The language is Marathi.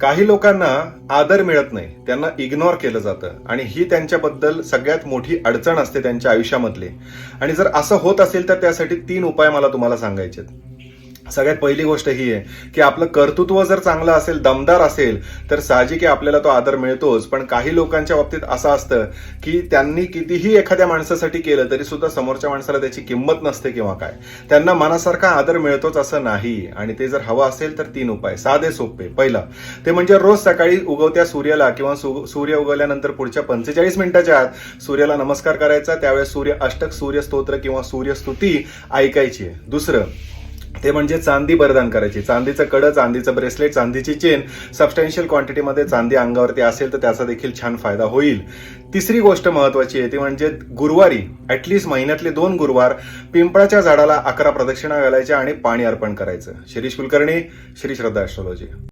काही लोकांना आदर मिळत नाही त्यांना इग्नोर केलं जातं आणि ही त्यांच्याबद्दल सगळ्यात मोठी अडचण असते त्यांच्या आयुष्यामधली आणि जर असं होत असेल तर त्यासाठी तीन उपाय मला तुम्हाला सांगायचे आहेत. सगळ्यात पहिली गोष्ट ही आहे की आपलं कर्तृत्व जर चांगलं असेल दमदार असेल तर साहजिक आहे आपल्याला तो आदर मिळतोच. पण काही लोकांच्या बाबतीत असं असतं की त्यांनी कितीही एखाद्या माणसासाठी केलं तरी सुद्धा समोरच्या माणसाला त्याची किंमत नसते किंवा काय. त्यांना मनासारखा आदर मिळतोच असं नाही. आणि ते जर हवं असेल तर तीन उपाय. साधे सोपे. पहिला ते म्हणजे रोज सकाळी उगवत्या सूर्याला किंवा सूर्य उगवल्यानंतर पुढच्या पंचेचाळीस मिनिटाच्या आत सूर्याला नमस्कार करायचा. त्यावेळेस सूर्य अष्टक सूर्य स्तोत्र किंवा सूर्यस्तुती ऐकायची आहे. दुसरं ते म्हणजे चांदी बरदान करायची. चांदीचं कडं चांदीचं ब्रेसलेट चांदीची चेन सबस्टॅन्शियल क्वांटिटीमध्ये चांदी अंगावरती असेल तर त्याचा देखील छान फायदा होईल. तिसरी गोष्ट महत्वाची आहे ती म्हणजे गुरुवारी ऍटलिस्ट महिन्यातले दोन गुरुवार पिंपळाच्या झाडाला अकरा प्रदक्षिणा घालायच्या आणि पाणी अर्पण करायचं. शिरीष कुलकर्णी श्री श्रद्धा ॲस्ट्रॉलॉजी